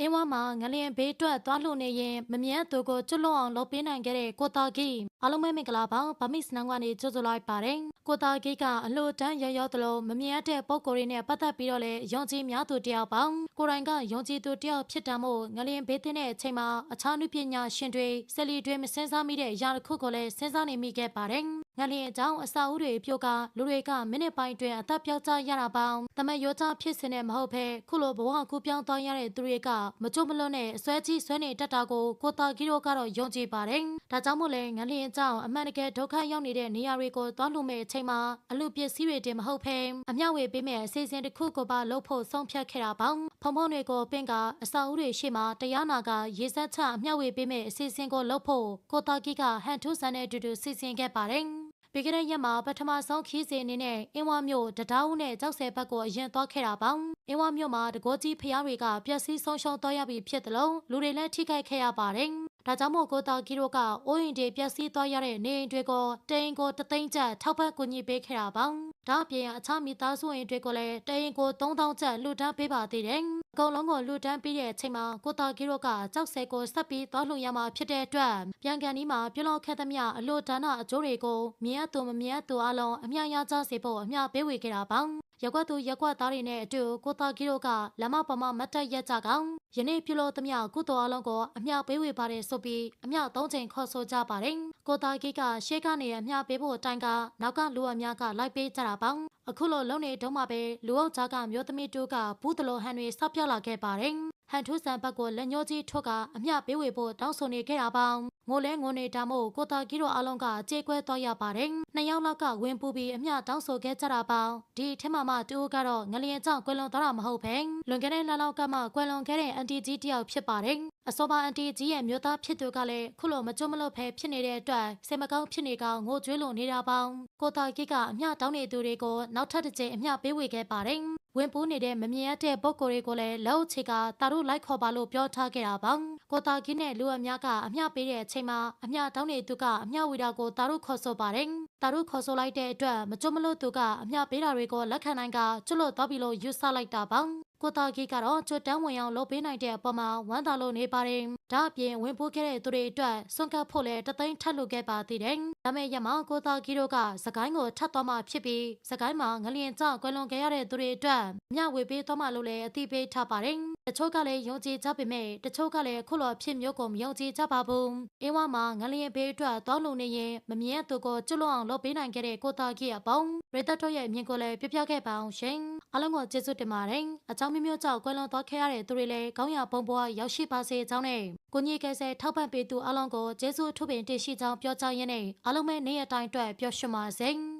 အင်းဝမှာငလျင်ဘေးအတွက်သွားလှုပ်နေရင်မမြတ်သူကိုကျွတ်လွတ်အောင်လုပ်ပေးနိုင်ခဲ့တဲ့ကိုတာကီအားလုံးပဲမင်္ဂလာပါဗမစ်စနန်ကနေကြိုဆိုလိုက်ပါတယ်ကိုတာကီကအလှူဒန်းရရောသလိုမမြတ်တဲ့ပုံကိုယ်တွေနဲ့ပတ်သက်ပြီးတော့လေယုံကြည်များသူတယောက်ပါကိုယ်တိုင်ကယုံကြည်သူတယောက်ဖြစ်တာမို့ငလျင်ဘေးတင်တဲ့အချိန်မှာအခြားနုပညာရှင်တွေဆက်လီတွေမစင်စားမိတဲ့အရာတစ်ခုကိုလည်းစဉ်းစားနေမိခဲ့ပါတယ် ငလျင်အကြောင်းအစာအုပ်တွေပြုတ်ကလူတွေကမိနစ်ပိုင်းအတွင်းအသက်ပြောက်ကြရတာပေါင်းတမန်ရောချဖြစ်စင်တဲ့မဟုတ်ဘဲခုလိုဘဝကူပြောင်းသွားရတဲ့သူတွေကမကြုံမလွတ်နဲ့အစွဲကြီးဆွဲနေတတ်တာကိုကိုတာကီတို့ကတော့ယုံကြည်ပါတယ်။ဒါကြောင့်မို့လဲငလျင်အကြောင်းအမှန်တကယ်ဒုက္ခရောက်နေတဲ့နေရာတွေကိုသွားလို့မဲ့အချိန်မှာအလူပစ္စည်းတွေတင်မဟုတ်ဘဲအမျှဝေပေးမဲ့အစီအစဉ်တစ်ခုကိုပါလုပ်ဖို့ဆုံးဖြတ်ခဲ့တာပေါင်းဖုံဖုံတွေကိုပင့်ကအစာအုပ်တွေရှိမှတရားနာကရေစက်ချအမျှဝေပေးမဲ့အစီအစဉ်ကိုလုပ်ဖို့ကိုတာကီကဟန်ထူးဆန်တဲ့အတူတူစီစဉ်ခဲ့ပါတယ်။ ပြီးခဲ့တဲ့ရက်မှာပထမဆုံးခီးစဉ်အနေနဲ့အင်းဝမြို့တဒါဦးနဲ့ကြောက်ဆယ်ဘက်ကိုအရင်သွားခဲ့တာပေါင်းအင်းဝမြို့မှာတကောကြီးဖျားတွေကပျက်စီးဆုံးရှုံးသွားရပြီဖြစ်တယ်လို့လူတွေလည်းထိခိုက်ခဲ့ရပါတယ်ဒါကြောင့်မို့ကိုတာကီတို့ကအိုးရင်တွေပျက်စီးသွားရတဲ့နေအိမ်တွေကိုတိန်ကိုတသိန်းကျပ်ထောက်ပံ့ကူညီပေးခဲ့တာပေါင်းဒါအပြင်အခြားမိသားစုဝင်တွေကိုလည်းတိန်ကို3000ကျပ်လှူဒန်းပေးပါသေးတယ် အကုန်လုံးကိုလှူဒန်းပြီးတဲ့အချိန်မှာကိုတာကီတို့ကကြောက်ဆယ်ကိုဆက်ပြီးသွားလှူရမှာဖြစ်တဲ့အတွက်ပြန်ကန်ဒီမှာပြုလုပ်ခဲ့သမျှအလို့ဒါနအကျိုးတွေကိုမြင်ရသူမမြင်ရသူအလုံးအမြရကြစေဖို့အမြပေးဝေခဲ့တာပါရက်ကွက်သူရက်ကွက်သားတွေနဲ့အတူကိုတာကီတို့ကလမပမမတ်တက်ရက်ကြကောင်ယနေ့ပြုလို့သမျှကုသိုလ်အလုံးကိုအမြပေးဝေပါတယ်ဆိုပြီးအမြသုံးချိန်ခေါ်ဆိုကြပါတယ်ကိုတာကီကရှေ့ကနေအမြပေးဖို့အတိုင်းကနောက်ကလူအများကလိုက်ပေးကြတာပေါင်း အခုလိုလုံနေတုံးမှာပဲလူအုပ်ကြားကမျိုးသမီးတို့ကဘူးတလို့ဟန်တွေဆောက်ပြလာခဲ့ပါတယ် ဟန်ထူးဆန်ဘက်ကိုလက်ညှိုးကြီးထုတ်ကအမျှပေးဝေဖို့တောင်းဆိုနေခဲ့တာပေါင်းငိုလဲငိုနေတာမို့ကိုတာကီတို့အလုံးကကြေကွဲသွားရပါတယ်နှစ်ယောက်လောက်ကဝင်ပူပြီးအမျှတောင်းဆိုခဲ့ကြတာပေါင်းဒီထက်မှမှတူကတော့ငလျင်ကြောင့်ကွယ်လွန်သွားတာမဟုတ်ဘဲလွန်ခဲ့တဲ့လလောက်ကမှကွယ်လွန်ခဲ့တဲ့အန်တီကြီးတယောက်ဖြစ်ပါတယ်အစောပါအန်တီကြီးရဲ့မျိုးသားဖြစ်သူကလည်းခုလိုမကြုံမလွတ်ဖဲဖြစ်နေတဲ့အတွက်စိတ်မကောင်းဖြစ်နေကောင်ငိုကြွေးလွန်နေတာပေါင်းကိုတာကီကအမျှတောင်းနေသူတွေကိုနောက်ထပ်တစ်ကြိမ်အမျှပေးဝေခဲ့ပါတယ်ဝင်ပူးနေတဲ့မမြင်ရတဲ့ပုံကိုယ်တွေကိုလည်းလက်အုပ်ချေကတာတို့လိုက်ခေါ်ပါလို့ပြောထားခဲ့တာပါကိုတာကီနဲ့လူအများကအမျှပေးတဲ့အချိန်မှာအမျှတောင်းနေသူကအမျှဝေတာကိုတာတို့ခေါ်ဆိုပါတယ်တာတို့ခေါ်ဆိုလိုက်တဲ့အတွက်မကြုံမလို့သူကအမျှပေးတာတွေကိုလက်ခံနိုင်ကကျွတ်လို့သွားပြီလို့ယူဆလိုက်တာပါ ကိုတာကီကတော့ကျွတ်တန်းဝင်အောင်လုပ်ပေးနိုင်တဲ့အပေါ်မှာဝမ်းသာလို့နေပါတယ်။ဒါအပြင်ဝင်ပိုးခဲ့တဲ့သူတွေအတွက်စွန့်ကပ်ဖို့လည်းတသိန်းထပ်လုပ်ခဲ့ပါသေးတယ်။ဒါမဲ့ရမကိုတာကီတို့ကစကိုင်းကိုထပ်သွားမှဖြစ်ပြီးစကိုင်းမှာငလျင်ကြောင့်ကွယ်လွန်ခဲ့ရတဲ့သူတွေအတွက်မျှဝေပေးသွားမှလို့လည်းအသိပေးထားပါတယ်။တချို့ကလည်းယုံကြည်ကြပေမဲ့တချို့ကလည်းခုလိုဖြစ်မျိုးကိုမယုံကြည်ကြပါဘူး။အင်းဝမှာငလျင်ဘေးအတွက်သွားလုံနေရင်မမြင်သူကိုကျွလွန်အောင်လုပ်ပေးနိုင်ခဲ့တဲ့ကိုတာကီအပေါင်းရေသက်တို့ရဲ့အမြင်ကိုလည်းပြပြခဲ့ပါအောင်ရှင်။ အားလုံးကိုကျေးဇူးတင်ပါတယ်။အကြောင်းမျိုးမျိုးကြောင့်ကွယ်လွန်သွားခဲ့ရတဲ့သူတွေလည်းကောင်းရာပုံပေါ်ရောက်ရှိပါစေကြောင်းနဲ့ကိုကြီးကဲဆဲထောက်ပံ့ပေးသူအားလုံးကိုကျေးဇူးထုပင်တင်ရှိကြောင်းပြောကြားရင်းနဲ့အားလုံးပဲနေ့ရက်တိုင်းအတွက်ပျော်ရွှင်ပါစေ။